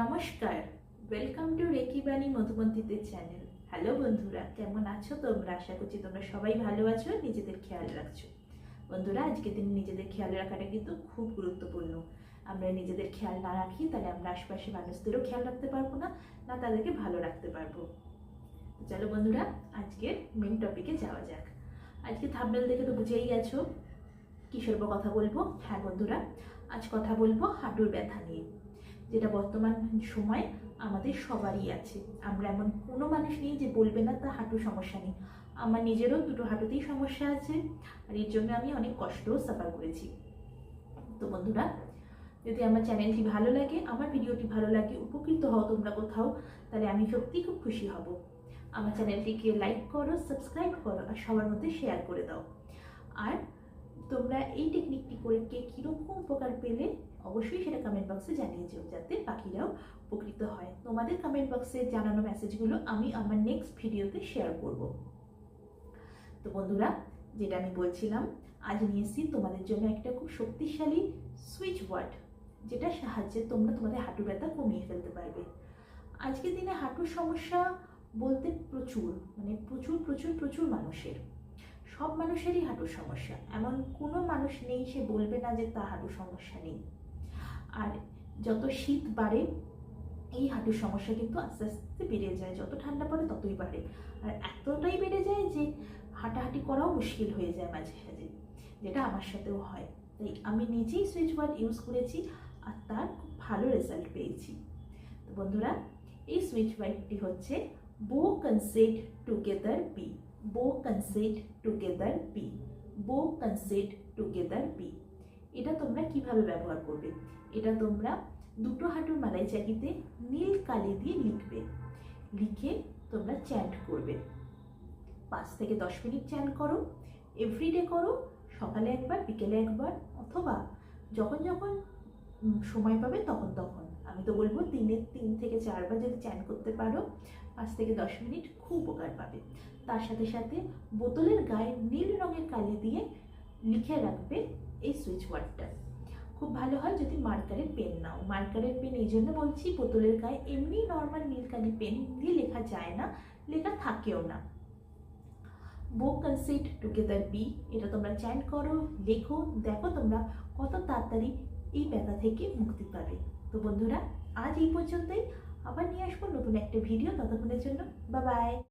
নমস্কার welcome to reiki বাণী মধুমন্থীদের channel hello বন্ধুরা, কেমন আছো তোমরা? আশা করছি তোমরা সবাই ভালো আছো, নিজেদের খেয়াল রাখছো। বন্ধুরা, আজকের দিন নিজেদের খেয়াল রাখাটা কিন্তু খুব গুরুত্বপূর্ণ। আমরা নিজেদের খেয়াল না রাখি, তাহলে আমরা আশপাশে মানুষদেরও খেয়াল রাখতে পারব না না তাদেরকে ভালো রাখতে পারব। চলো বন্ধুরা, আজকের মেন টপিকে যাওয়া যাক। আজকে থাম্বেল দেখে তো বুঝেই গেছো, কিসের কথা বলব? হ্যাঁ বন্ধুরা, আজ কথা বলব হাঁটুর ব্যথা নিয়ে। যেটা বর্তমান সময় আমাদের সবারই আছে। আমরা এমন কোনো মানুষ নেই যে বলবে না তার হাঁটু সমস্যা নেই। আমার নিজেরও দুটো হাঁটুতেই সমস্যা আছে আর এর জন্য আমি অনেক কষ্টও সাফার করেছি। তো বন্ধুরা, যদি আমার চ্যানেলটি ভালো লাগে, আমার ভিডিওটি ভালো লাগে, উপকৃত হও তোমরা কোথাও, তাহলে আমি সত্যি খুব খুশি হব। আমার চ্যানেলটিকে লাইক করো সাবস্ক্রাইব করো আর সবার মধ্যে শেয়ার করে দাও। আর তোমরা এই টেকনিকটি করে কে কীরকম উপকার পেলে অবশ্যই সেটা কমেন্ট বক্সে জানিয়ে যেও যাতে বাকিরাও উপকৃত হয়। তোমাদের কমেন্ট বক্সে জানানো মেসেজগুলো আমি আমার নেক্সট ভিডিওতে শেয়ার করব। তো বন্ধুরা, যেটা আমি বলছিলাম, আজ নিয়ে এসেছি তোমাদের জন্য একটা খুব শক্তিশালী সুইচ ওয়ার্ড যেটা সাহায্যে তোমরা তোমাদের হাঁটু ব্যথা কমিয়ে ফেলতে পারবে। আজকের দিনে হাঁটুর সমস্যা বলতে প্রচুর মানে প্রচুর প্রচুর প্রচুর মানুষের। সব মানুষেরই হাঁটুর সমস্যা। এমন কোনো মানুষ নেই সে বলবে না যে তার হাঁটুর সমস্যা নেই। আর যত শীত বাড়ে, এই হাঁটুর সমস্যা কিন্তু আস্তে আস্তে বেড়ে যায়। যত ঠান্ডা পড়ে ততই বাড়ে। আর এতটাই বেড়ে যায় যে হাঁটাহাঁটি করাও মুশকিল হয়ে যায় মাঝে সাঝে, যেটা আমার সাথেও হয়। তাই আমি নিজেই সুইচ ওয়ার্ড ইউজ করেছি আর তার খুব ভালো রেজাল্ট পেয়েছি। তো বন্ধুরা, এই সুইচ ওয়ার্ডটি হচ্ছে বো কনসেট টুগেদার বি বো কনসেট টুগেদার বি বো কনসেট টুগেদার বি এটা তোমরা কীভাবে ব্যবহার করবে? এটা তোমরা দুটো হাঁটুর মালাই চাকিতে নীল কালি দিয়ে লিখবে। লিখে তোমরা চ্যান্ট করবে। পাঁচ থেকে দশ মিনিট চ্যান্ট করো। এভরিডে করো। সকালে একবার, বিকেলে একবার, অথবা যখন যখন সময় পাবে তখন তখন। আমি তো বলব দিনে তিন থেকে চারবার যদি চ্যান করতে পারো, পাঁচ থেকে দশ মিনিট খুব উপকার পাবে। তার সাথে সাথে বোতলের গায়ে নীল রঙের কালি দিয়ে লিখে রাখবে এই সুইচ ওয়ার্ডটা খুব ভালো হয় যদি মার্কারের পেন নাও। মার্কারের পেন এই জন্য বলছি, বোতলের গায়ে এমনি নর্মাল নীল নীলকালি পেন দিয়ে লেখা যায় না, লেখা থাকেও না। বো কনসিট টুগেদার বি এটা তোমরা চ্যান্ট করো, লেখো, দেখো তোমরা কত তাড়াতাড়ি এই ব্যথা থেকে মুক্তি পাবে। তো বন্ধুরা, আজ এই পর্যন্তই। আবার নিয়ে আসব নতুন একটা ভিডিও ততক্ষণের জন্য বা বাই